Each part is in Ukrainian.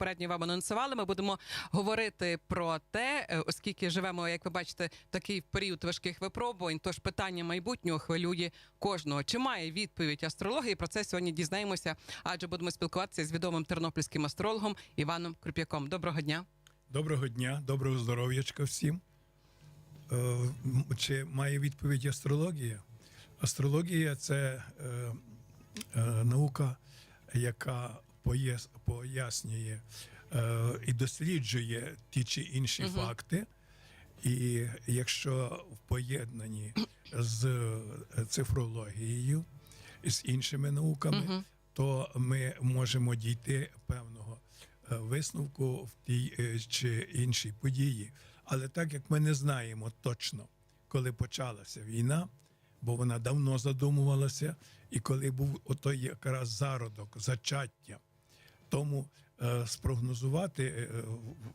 попередньо вам анонсували. Ми будемо говорити про те, е, оскільки живемо, як ви бачите, такий період важких випробувань. Тож питання майбутнього хвилює кожного. Чи має відповідь астрології? Про це сьогодні дізнаємося, адже будемо спілкуватися з відомим тернопільським астрологом Іваном Круп'яком. Доброго дня. Доброго дня, доброго здоров'ячка всім. Е, Чи має відповідь астрологія? Астрологія це е, е, наука, яка пояснює е, і досліджує ті чи інші факти. І якщо в поєднанні з е, цифрологією і з іншими науками, то ми можемо дійти певного е, висновку в тій чи іншій події. Але так як ми не знаємо точно, коли почалася війна, бо вона давно задумувалася, і коли був отой якраз зародок, зачаття, тому е, спрогнозувати е,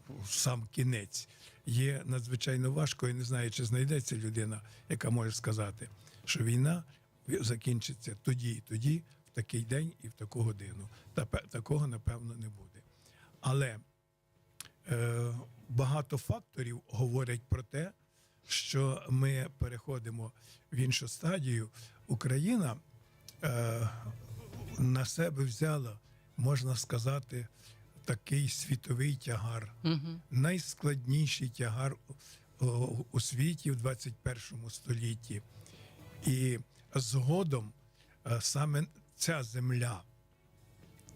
в сам кінець є надзвичайно важко. І не знаю, чи знайдеться людина, яка може сказати, що війна закінчиться тоді, і тоді, в такий день і в таку годину. Та такого напевно не буде. Але е, багато факторів говорять про те, що ми переходимо в іншу стадію. Україна е, на себе взяла, можна сказати, такий світовий тягар, найскладніший тягар у, у світі в 21 столітті. І згодом е, саме ця земля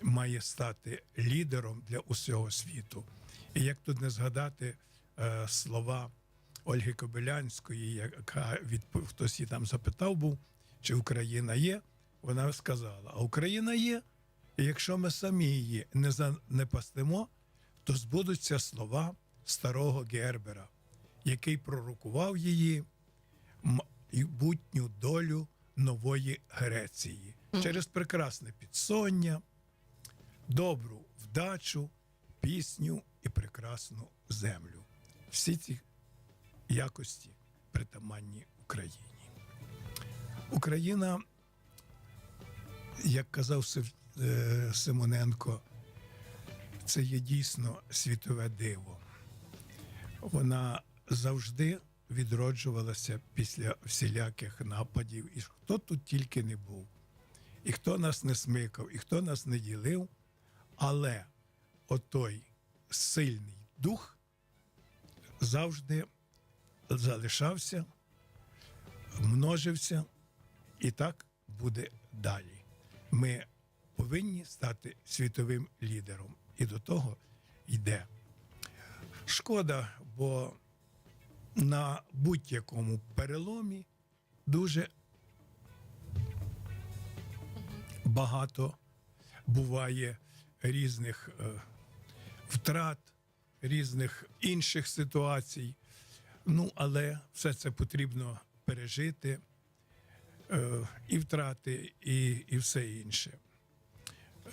має стати лідером для усього світу. І як тут не згадати е, слова Ольги Кобилянської, яка відпов... хтось її там запитав був, чи Україна є, вона сказала: а Україна є, і якщо ми самі її не занепастимо, то збудуться слова старого Гербера, який пророкував її майбутню долю нової Греції через прекрасне підсоння, добру вдачу, пісню і прекрасну землю. Всі ці якості притаманні Україні. Україна, як казав Сев- Симоненко, це є дійсно світове диво. Вона завжди відроджувалася після всіляких нападів, і хто тут тільки не був, і хто нас не смикав, і хто нас не ділив, але отой сильний дух завжди залишався, множився, і так буде далі. Ми повинні стати світовим лідером, і до того йде. Шкода, бо на будь-якому переломі дуже багато буває різних е, втрат, різних інших ситуацій. Ну, але все це потрібно пережити, е, і втрати, і, і все інше.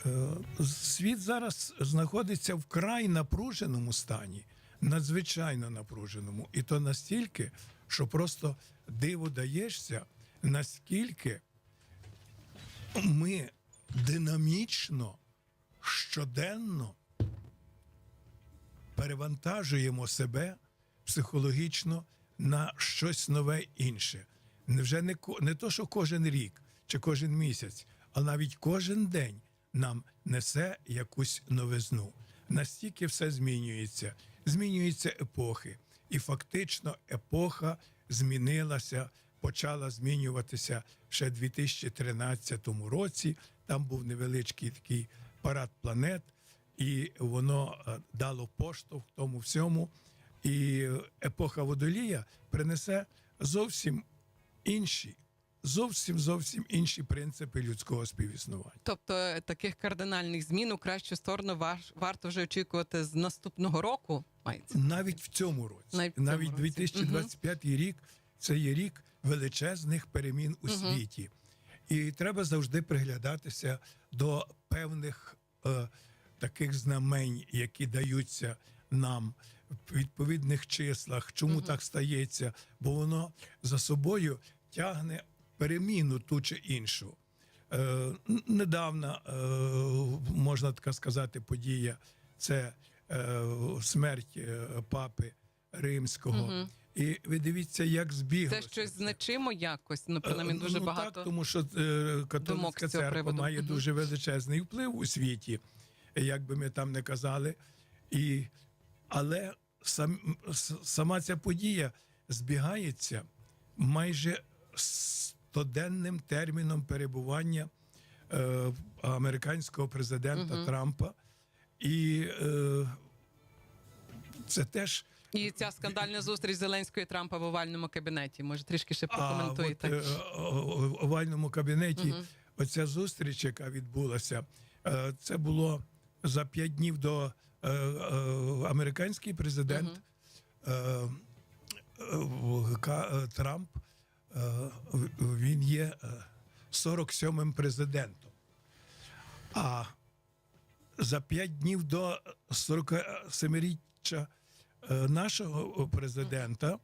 Е, Світ зараз знаходиться в край напруженому стані, надзвичайно напруженому. І то настільки, що просто диво даєшся, наскільки ми динамічно, щоденно перевантажуємо себе психологічно на щось нове інше. Невже не, не то, що кожен рік чи кожен місяць, а навіть кожен день нам несе якусь новизну. Настільки все змінюється, змінюються епохи. І фактично епоха змінилася, почала змінюватися ще в 2013 році. Там був невеличкий такий парад планет, і воно е, дало поштовх тому всьому. І епоха водолія принесе зовсім інші, зовсім зовсім інші принципи людського співіснування. Тобто е, таких кардинальних змін у кращу сторону ваш, варто вже очікувати з наступного року. Мається Навіть в цьому році, Навіть навіть, цьому році. рік, це є рік величезних перемін у світі. І треба завжди приглядатися до певних е, таких знамень, які даються нам в відповідних числах. Чому так стається? Бо воно за собою тягне переміну ту чи іншу. Е, недавно, е, можна так сказати, подія це е, смерть е, папи римського. І ви дивіться, як збіглося. Це щось значимо якось. Ну, принаймні, Е, дуже ну, багато. Так, тому що е, католицька церква приводу. має дуже величезний вплив у світі, як би ми там не казали. І, але сам, сама ця подія збігається майже з стоденним терміном перебування е, американського президента Трампа. І е, це теж І ця скандальна зустріч Зеленського і Трампа в овальному кабінеті. Може, трішки ще прокоментуєте. А от, е, о- овальному кабінеті оця зустріч, яка відбулася, е, це було за п'ять днів до е, е, американський президент в- е, Трамп. Е, Він є е, 47-м президентом. А за п'ять днів до 47-річчя е, нашого президента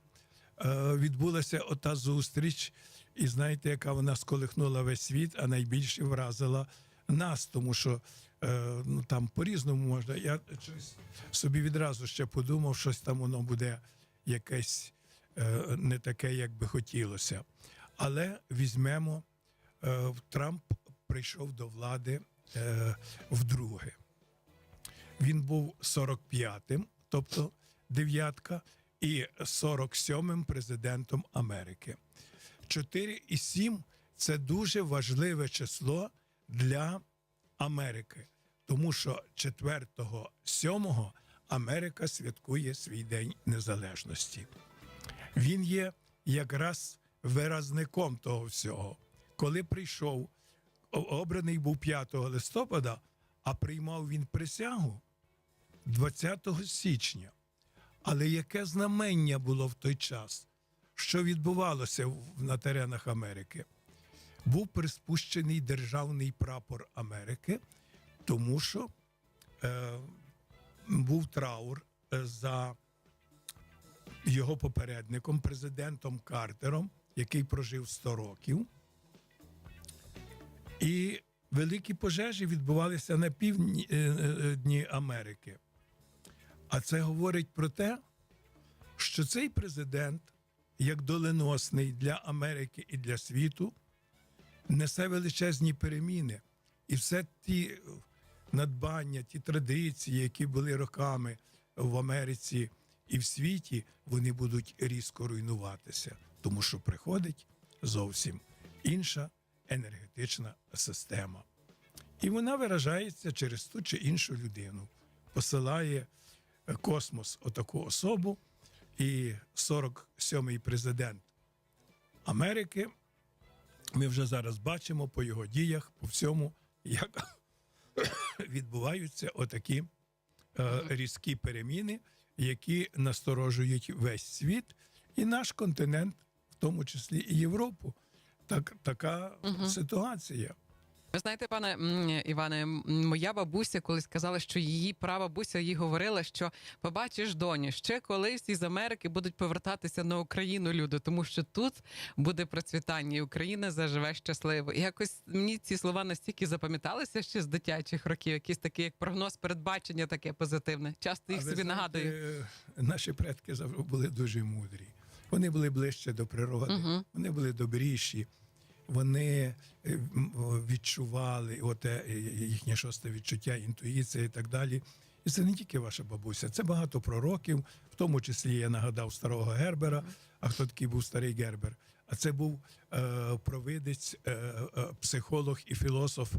е, відбулася ота зустріч, і знаєте, яка вона сколихнула весь світ, а найбільше вразила нас, тому що е, ну, там по-різному можна. Я собі відразу ще подумав, щось там воно буде якесь е, не таке, як би хотілося. Але візьмемо, е, Трамп прийшов до влади е, вдруге. Він був 45-м, тобто дев'ятка, і 47-м президентом Америки. 4,7 – це дуже важливе число для Америки, тому що 4-7 Америка святкує свій День Незалежності. Він є якраз виразником того всього. Коли прийшов, обраний був 5 листопада, а приймав він присягу 20 січня. Але яке знамення було в той час? Що відбувалося на теренах Америки? Був приспущений державний прапор Америки, тому що е, був траур е, за його попередником, президентом Картером, який прожив 100 років. І великі пожежі відбувалися на півдні е, е, дні Америки. А це говорить про те, що цей президент, як доленосний для Америки і для світу, несе величезні переміни. І все ті надбання, ті традиції, які були роками в Америці і в світі, вони будуть різко руйнуватися, тому що приходить зовсім інша енергетична система. І вона виражається через ту чи іншу людину, посилає е, космос отаку особу, і 47-й президент Америки. Ми вже зараз бачимо по його діях, по всьому, як відбуваються отакі е, різкі переміни, які насторожують весь світ і наш континент, в тому числі і Європу. Так, така ситуація. Ви знаєте, пане Іване, моя бабуся колись казала, що її прабабуся їй говорила, що побачиш доню, ще колись із Америки будуть повертатися на Україну люди, тому що тут буде процвітання, і Україна заживе щасливо. І якось мені ці слова настільки запам'яталися ще з дитячих років, якийсь такий як прогноз, передбачення таке позитивне. Часто їх собі нагадую. е, Наші предки завжди були дуже мудрі. Вони були ближче до природи, вони були добріші, вони е, відчували оте е, їхнє шосте відчуття, інтуїція і так далі. І це не тільки ваша бабуся, це багато пророків, в тому числі я нагадав старого Гербера. А хто такий був старий Гербер? А це був е, провидець, е, е, психолог і філософ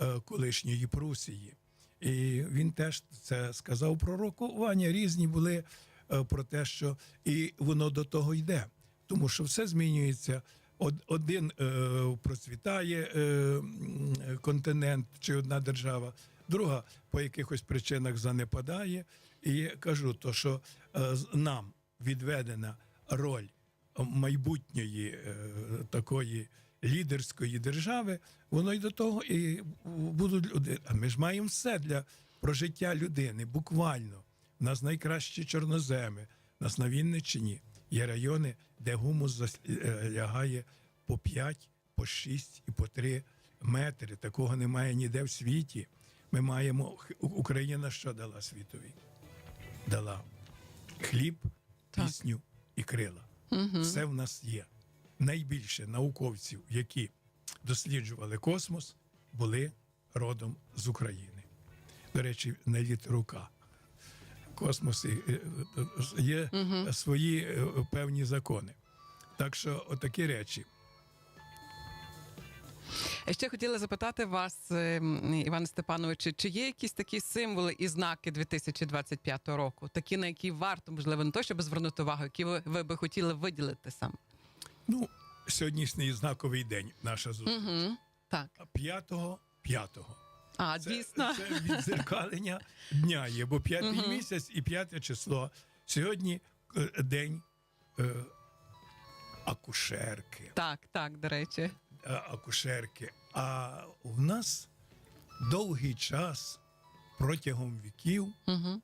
е, колишньої Прусії. І він теж це сказав пророкування. Різні були е, про те, що і воно до того йде, тому що все змінюється. Од- Один е, процвітає е, е, континент чи одна держава, друга по якихось причинах занепадає. І кажу, то що нам відведена роль майбутньої такої лідерської держави, воно й до того і будуть люди. А ми ж маємо все для прожиття людини, буквально. У нас найкращі чорноземи, у нас на Вінниччині є райони, де гумус е, лягає по 5, по 6 і по 3 метри. Такого немає ніде в світі. Ми маємо Україна що дала світові? Дала хліб, Так. пісню і крила. Все в нас є. Найбільше науковців, які досліджували космос, були родом з України. До речі, на літеру К. Космос і, е, е, є свої е, певні закони. Так що отакі речі. Ще хотіла запитати вас, Іване Степановичу, чи є якісь такі символи і знаки 2025 року, такі, на які варто, можливо, не то, щоб звернути увагу, які ви, ви би хотіли виділити сам? Ну, сьогоднішній знаковий день, наша зустріч. Угу. Так. П'ятого, п'ятого. А, Це, дійсно. це відзеркалення дня є, бо п'ятий місяць і п'яте число. Сьогодні е, день е, акушерки. Так, так, до речі. е, акушерки. А в нас довгий час протягом віків Угу.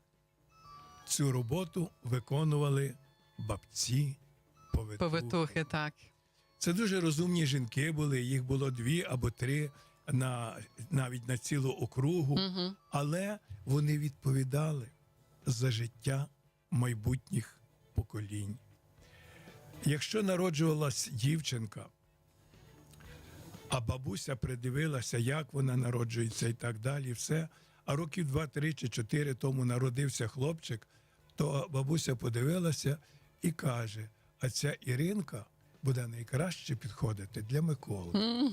цю роботу виконували бабці, повитухи. Повитухи, так. Це дуже розумні жінки були, їх було дві або три на навіть на цілу округу, Угу. але вони відповідали за життя майбутніх поколінь. Якщо народжувалась дівчинка, а бабуся придивилася, як вона народжується і так далі, все. А років два, три чи чотири тому народився хлопчик, то бабуся подивилася і каже: а ця Іринка буде найкраще підходити для Миколи.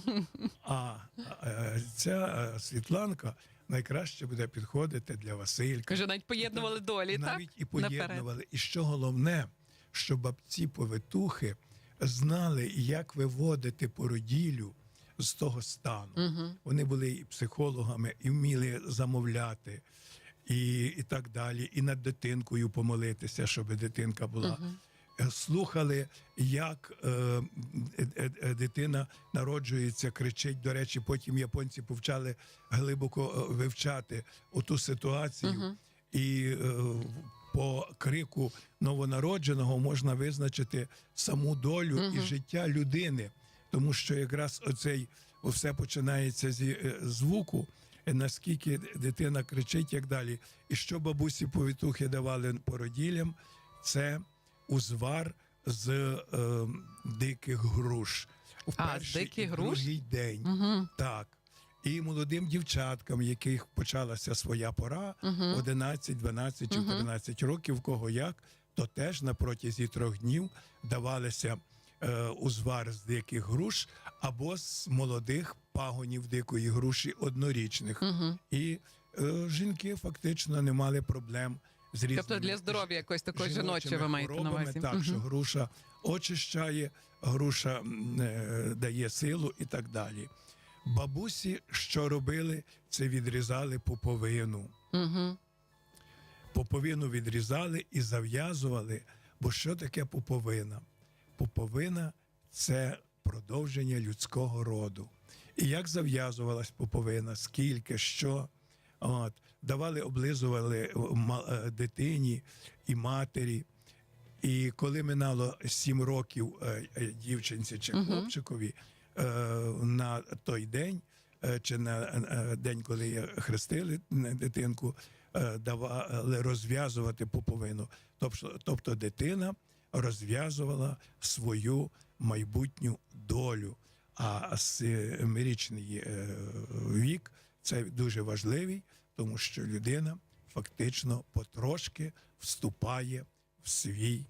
А е, ця е, Світланка найкраще буде підходити для Василька. Каже, навіть поєднували долі, Навіть так? і поєднували. І що головне, що бабці повитухи знали, як виводити породілю з того стану. Угу. Вони були і психологами, і вміли замовляти, і, і так далі, і над дитинкою помолитися, щоб дитинка була. Е, Слухали, як е, е, е, дитина народжується, кричить. До речі, потім японці повчали глибоко вивчати оту ситуацію. І е, по крику новонародженого можна визначити саму долю і життя людини, тому що якраз оцей все починається зі звуку. Наскільки дитина кричить, як далі, і що бабусі повітухи давали породілям, це узвар з е, диких груш. В А, перший диких і груш? другий день. Угу. Так. І молодим дівчаткам, яких почалася своя пора, 11, 12 чи 13 років, кого як, то теж на протязі трьох днів давалися е, узвар з диких груш або з молодих пагонів дикої груші однорічних. Угу. І е, жінки фактично не мали проблем з різними Тобто для здоров'я якось такої жіночої ви маєте на увазі. Так, що груша очищає, груша е, дає силу і так далі. Бабусі, що робили, це відрізали пуповину. Мгм. Пуповину відрізали і зав'язували. Бо що таке пуповина? Пуповина це продовження людського роду. І як зав'язувалась пуповина, скільки, що. От, давали, облизували е, е, дитині і матері. І коли минало сім років е, дівчинці чи хлопчикові на той день, чи на день, коли хрестили дитинку, давали розв'язувати пуповину. Тобто, тобто дитина розв'язувала свою майбутню долю. А семирічний вік це дуже важливий, тому що людина фактично потрошки вступає в свій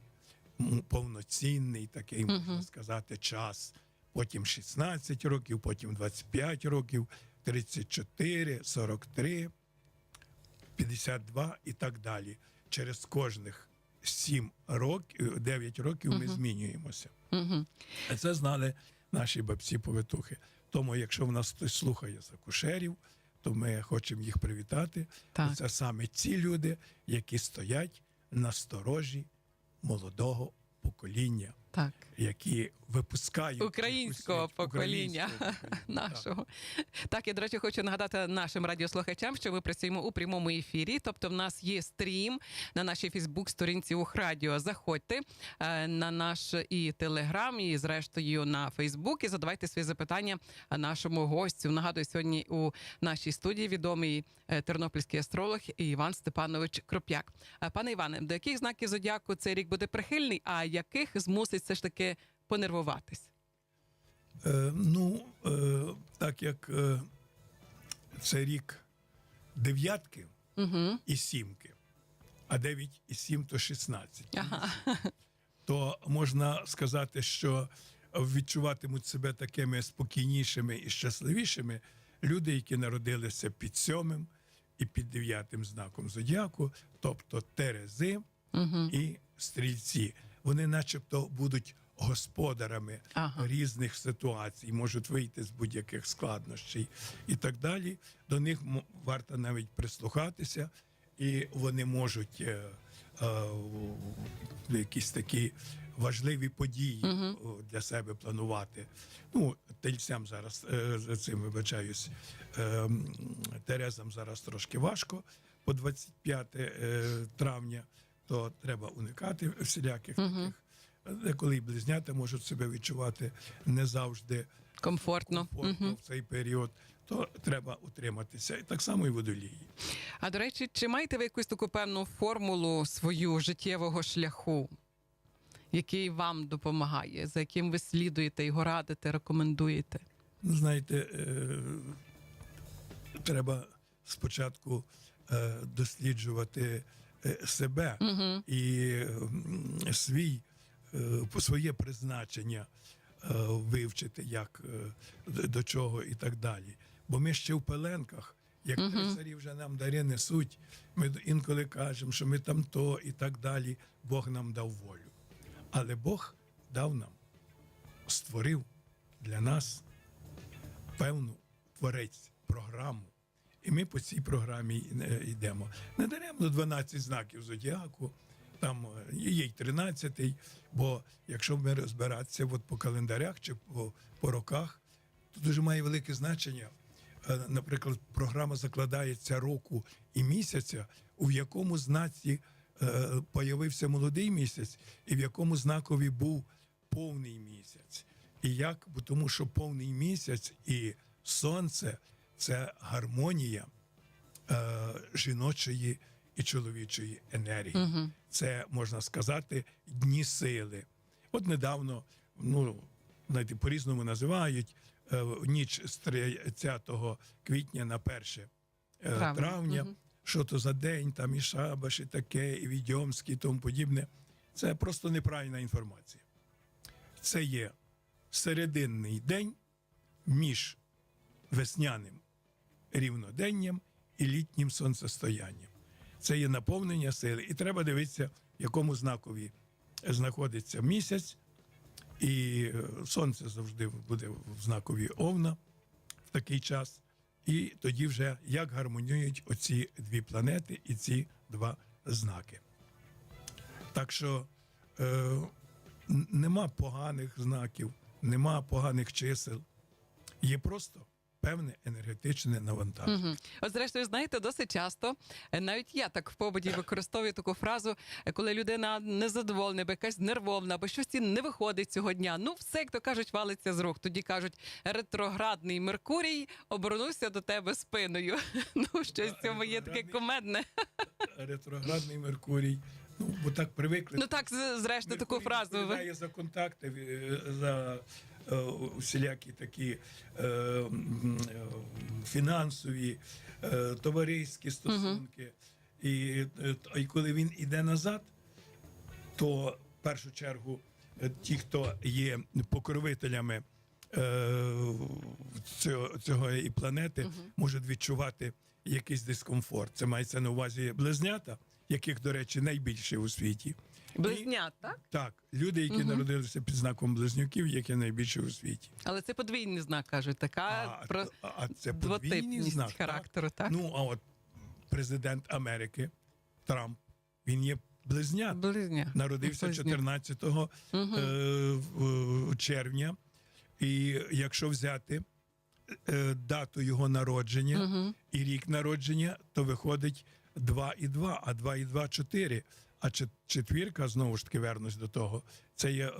повноцінний такий, можна сказати, час. Потім 16 років, потім 25 років, 34, 43, 52 і так далі. Через кожних 7 років, 9 років ми змінюємося. Це знали наші бабці-повитухи. Тому, якщо в нас хтось слухає з акушерів, то ми хочемо їх привітати. Так. Це саме ці люди, які стоять на сторожі молодого покоління. Так. які випускають Українського покоління українського нашого. Так, я, до речі, хочу нагадати нашим радіослухачам, що ми працюємо у прямому ефірі. Тобто, в нас є стрім на нашій Фейсбук-сторінці Ухрадіо. Заходьте е, на наш і Телеграм, і зрештою на Фейсбук, і задавайте свої запитання нашому гостю. Нагадую, сьогодні у нашій студії відомий е, тернопільський астролог Іван Степанович Кроп'як. Е, Пане Іване, до яких знаків зодіаку цей рік буде прихильний, а яких змусить все ж таки понервуватись? Е, ну, е, так як е, це рік дев'ятки Угу. і сімки, а дев'ять і сім то 16. Ага. то можна сказати, що відчуватимуть себе такими спокійнішими і щасливішими люди, які народилися під сьомим і під дев'ятим знаком зодіаку, тобто Терези і стрільці. Вони, начебто, будуть господарами Ага. різних ситуацій, можуть вийти з будь-яких складнощів і так далі. До них варто навіть прислухатися, і вони можуть е, е, якісь такі важливі події о, для себе планувати. Ну, тельцям зараз е, за цим вибачаюсь. е, Терезам зараз трошки важко по 25 е, травня, то треба уникати всіляких таких. Е, Коли близнята можуть себе відчувати не завжди Комфортно. комфортно в цей період, то треба утриматися. І так само і водолії. А до речі, чи маєте ви якусь таку певну формулу свою життєвого шляху, який вам допомагає, за яким ви слідуєте, його радите, рекомендуєте? Ну, знаєте, е, треба спочатку е, досліджувати е, себе і свій е, своє призначення е, вивчити, як до чого і так далі. Бо ми ще в пеленках, як царі вже нам дари несуть. Ми інколи кажемо, що ми там то і так далі. Бог нам дав волю. Але Бог дав нам, створив для нас певну творець програму. І ми по цій програмі е, йдемо. Не даремно 12 знаків зодіаку, там е, є й 13, бо якщо ми розбиратися от по календарях чи по, по роках, то дуже має велике значення. Е, Наприклад, програма закладається року і місяця, у якому знаці появився молодий місяць, і в якому знакові був повний місяць. І як? Тому що повний місяць і сонце це гармонія е, жіночої і чоловічої енергії. Це можна сказати дні сили. От недавно, ну знаєте, по-різному називають е, ніч з 30 квітня на 1 е, Травня. травня. Що то за день, там і шабаш, і таке, і відьомський, і тому подібне. Це просто неправильна інформація. Це є серединний день між весняним рівноденням і літнім сонцестоянням. Це є наповнення сили. І треба дивитися, в якому знакові знаходиться місяць, і е, сонце завжди буде в знакові овна в такий час. І тоді вже як гармонюють оці дві планети і ці два знаки. Так що е, нема поганих знаків, нема поганих чисел. Є просто певне енергетичне навантаження. Мгм. От, зрештою, знаєте, досить часто, е, навіть я так в побуді використовую таку фразу, е, коли людина незадоволена, або якась нервовна, або щось і не виходить цього дня. Ну, все, як то кажуть, валиться з рук. Тоді кажуть, ретроградний Меркурій обернувся до тебе спиною. Ну, щось в цьому є таке комедне. Ретроградний Меркурій. Ну, бо так привикли. Ну так, зрештою, таку фразу. за контакти, е, за е, усілякі такі е, е, фінансові, е, товариські стосунки. І, е, і коли він іде назад, то в першу чергу е, ті, хто є покровителями е, цього, цього і планети, можуть відчувати якийсь дискомфорт. Це мається на увазі близнята, яких, до речі, найбільше у світі. Близнят, так? Так, люди, які народилися під знаком близнюків, які найбільше у світі. Але це подвійний знак, кажуть, така про а, а це подвійний двотипність знак так? характеру, так? Ну а от президент Америки Трамп, він є близнят. Близня. Народився Близнюк. 14 е, в- червня. І якщо взяти е, дату його народження і рік народження, то виходить 2 і 2, а 2 і 2 – 4. А чет- четвірка, знову ж таки, вернусь до того, це є е,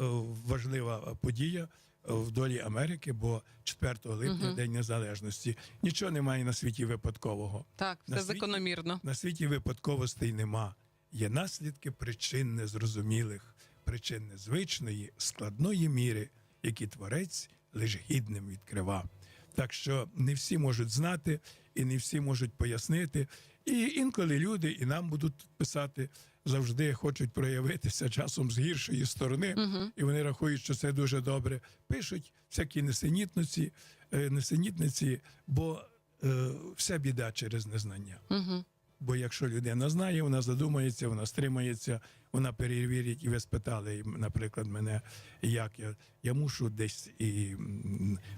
важлива подія е, в долі Америки, бо 4 липня, День Незалежності. Нічого немає на світі випадкового. Так, На світі- закономірно. На світі випадковостей нема. Є наслідки причин незрозумілих, причин незвичної, складної міри, які творець лише гідним відкрива. Так що не всі можуть знати і не всі можуть пояснити. І інколи люди і нам будуть писати завжди хочуть проявитися часом з гіршої сторони, і вони рахують, що це дуже добре. Пишуть всякі несенітниці, е, несенітниці, бо е, вся біда через незнання. Угу. Бо якщо людина знає, вона задумається, вона стримається, вона перевірить. І ви спитали, наприклад, мене, як я, я мушу десь і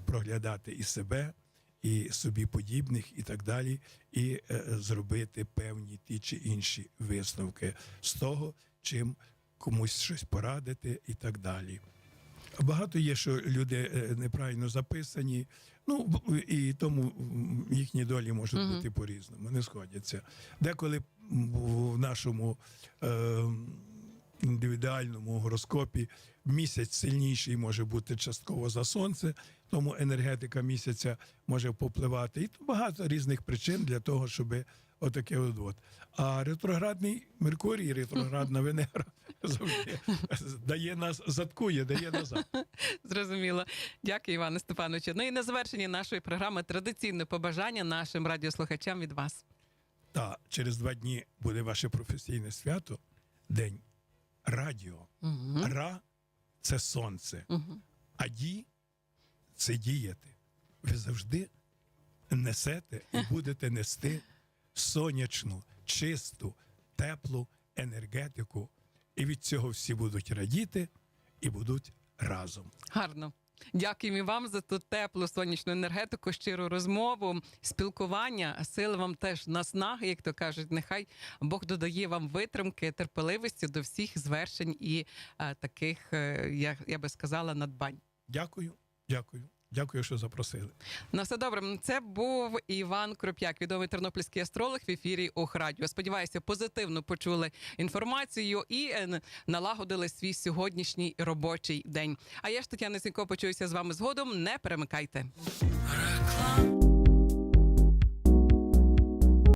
проглядати і себе, і собі подібних, і так далі, і е, зробити певні ті чи інші висновки з того, чим комусь щось порадити, і так далі. Багато є, що люди е, неправильно записані, ну і тому їхні долі можуть бути по-різному, не сходяться. Деколи в нашому е, індивідуальному гороскопі місяць сильніший може бути частково за сонце, тому енергетика місяця може попливати. І тут багато різних причин для того, щоб отаке от. от. А ретроградний Меркурій, ретроградна Венера завжди дає нас, заткує, дає назад. Зрозуміло. Дякую, Іване Степановичу. Ну і на завершення нашої програми традиційне побажання нашим радіослухачам від вас. Та через два дні буде ваше професійне свято, День радіо. Угу. Ра це сонце, Угу. а ді це діяти. Ви завжди несете і будете нести сонячну, чисту, теплу енергетику. І від цього всі будуть радіти і будуть разом. Гарно. Дякуємо і вам за ту теплу сонячну енергетику, щиру розмову, спілкування. Сили вам теж наснаги, як то кажуть. Нехай Бог додає вам витримки, терпеливості до всіх звершень і е, таких, е, я, я би сказала, надбань. Дякую, дякую, дякую, що запросили. На все добре. Це був Іван Кроп'як, відомий тернопільський астролог в ефірі Охрадіо. Сподіваюся, позитивно почули інформацію і е, налагодили свій сьогоднішній робочий день. А я ж Тетяна Сінько почуюся з вами згодом. Не перемикайте.